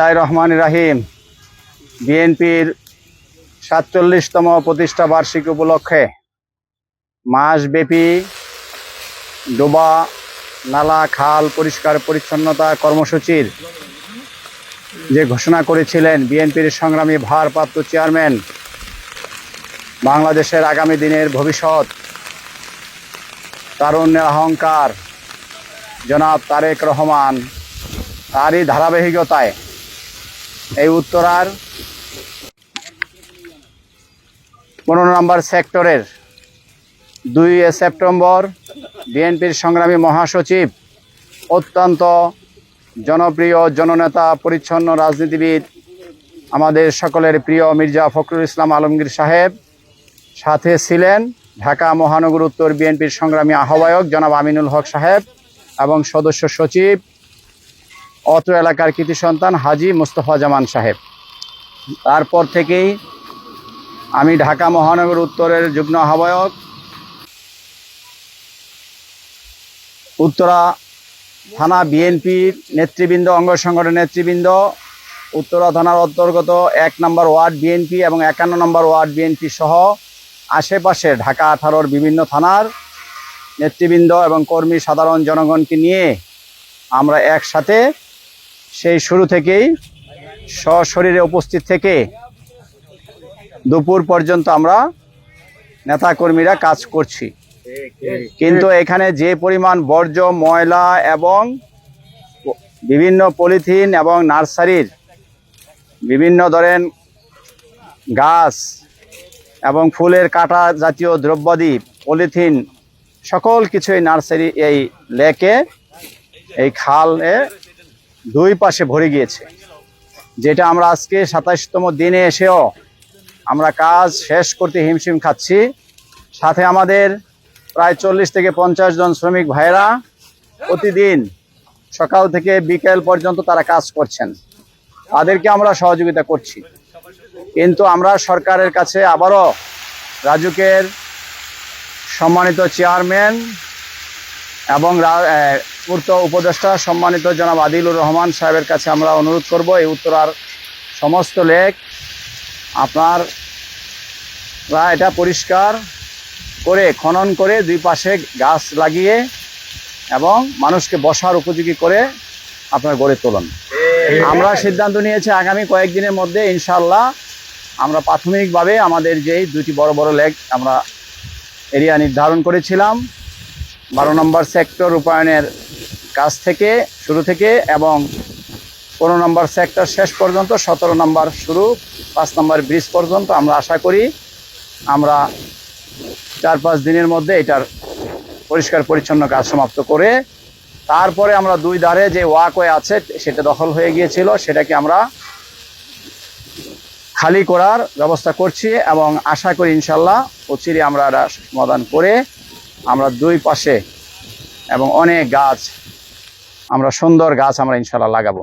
তাই রহমান রাহিম। বিএনপির সাতচল্লিশতম প্রতিষ্ঠা বার্ষিকী উপলক্ষে মাসব্যাপী ডোবা, নালা, খাল পরিষ্কার পরিচ্ছন্নতা কর্মসূচির যে ঘোষণা করেছিলেন বিএনপির সংগ্রামী ভারপ্রাপ্ত চেয়ারম্যান, বাংলাদেশের আগামী দিনের ভবিষ্যৎ তারুণ্যের অহংকার, জনাব তারেক রহমান, তারই ধারাবাহিকতায় এই উত্তরার পনেরো নম্বর সেক্টরের দুই সেপ্টেম্বর বিএনপির সংগ্রামী মহাসচিব, অত্যন্ত জনপ্রিয় জননেতা, পরিচ্ছন্ন রাজনীতিবিদ, আমাদের সকলের প্রিয় মির্জা ফখরুল ইসলাম আলমগীর সাহেব, সাথে ছিলেন ঢাকা মহানগর উত্তর বিএনপির সংগ্রামী আহ্বায়ক জনাব আমিনুল হক সাহেব এবং সদস্য সচিব অত্র এলাকার কৃতি সন্তান হাজি মুস্তফা জামান সাহেব। তারপর থেকেই আমি ঢাকা মহানগর উত্তরের যুগ্ম আহ্বায়ক। উত্তরা থানা বিএনপির নেতৃবৃন্দ, অঙ্গ সংগঠনের নেতৃবৃন্দ। উত্তরা থানার অন্তর্গত এক নম্বর ওয়ার্ড বিএনপি এবং একান্ন নম্বর ওয়ার্ড বিএনপি সহ আশেপাশে ঢাকা আঠারোর বিভিন্ন থানার নেতৃবৃন্দ এবং কর্মী সাধারণ জনগণকে নিয়ে আমরা একসাথে সেই শুরু থেকেই সশরীরে উপস্থিত থেকে দুপুর পর্যন্ত আমরা নেতাকর্মীরা কাজ করছি। কিন্তু এখানে যে পরিমাণ বর্জ্য, ময়লা এবং বিভিন্ন পলিথিন এবং নার্সারির বিভিন্ন ধরেন গাছ এবং ফুলের কাটা জাতীয় দ্রব্যাদি, পলিথিন, সকল কিছুই নার্সারি, এই লেকে, এই খালে দুই পাশে ভরে গিয়েছে। যেটা আমরা আজকে সাতাশতম দিনে এসেও আমরা কাজ শেষ করতে হিমশিম খাচ্ছি। সাথে আমাদের প্রায় চল্লিশ থেকে পঞ্চাশ জন শ্রমিক ভাইরা প্রতিদিন সকাল থেকে বিকেল পর্যন্ত তারা কাজ করছেন। তাদেরকে আমরা সহযোগিতা করছি। কিন্তু আমরা সরকারের কাছে আবারও রাজুকের সম্মানিত চেয়ারম্যান এবং পূর্ত উপদেষ্টা সম্মানিত জনাব আদিলুর রহমান সাহেবের কাছে আমরা অনুরোধ করব এই উত্তরার সমস্ত লেক আপনার এটা পরিষ্কার করে, খনন করে দুই পাশে গাছ লাগিয়ে এবং মানুষকে বসার উপযোগী করে আপনার গড়ে তোলন। আমরা সিদ্ধান্ত নিয়েছি আগামী কয়েকদিনের মধ্যে ইনশাল্লাহ আমরা প্রাথমিকভাবে আমাদের যেই দুটি বড় বড় লেক আমরা এরিয়া নির্ধারণ করেছিলাম। বারো নম্বর সেক্টর রূপায়ণের কাছ থেকে শুরু থেকে এবং পনেরো নম্বর সেক্টর শেষ পর্যন্ত, সতেরো নম্বর শুরু, পাঁচ নম্বর ব্রিজ পর্যন্ত আমরা আশা করি আমরা চার পাঁচ দিনের মধ্যে এটার পরিষ্কার পরিচ্ছন্ন কাজ সমাপ্ত করে তারপরে আমরা দুই ধারে যে ওয়াকওয়ে আছে সেটা দখল হয়ে গিয়েছিল, সেটাকে আমরা খালি করার ব্যবস্থা করছি এবং আশা করি ইনশাল্লাহ অচিরে আমরা সমাধান করে আমরা দুই পাশে এবং অনেক গাছ আমরা সুন্দর গাছ আমরা ইনশাল্লাহ লাগাবো।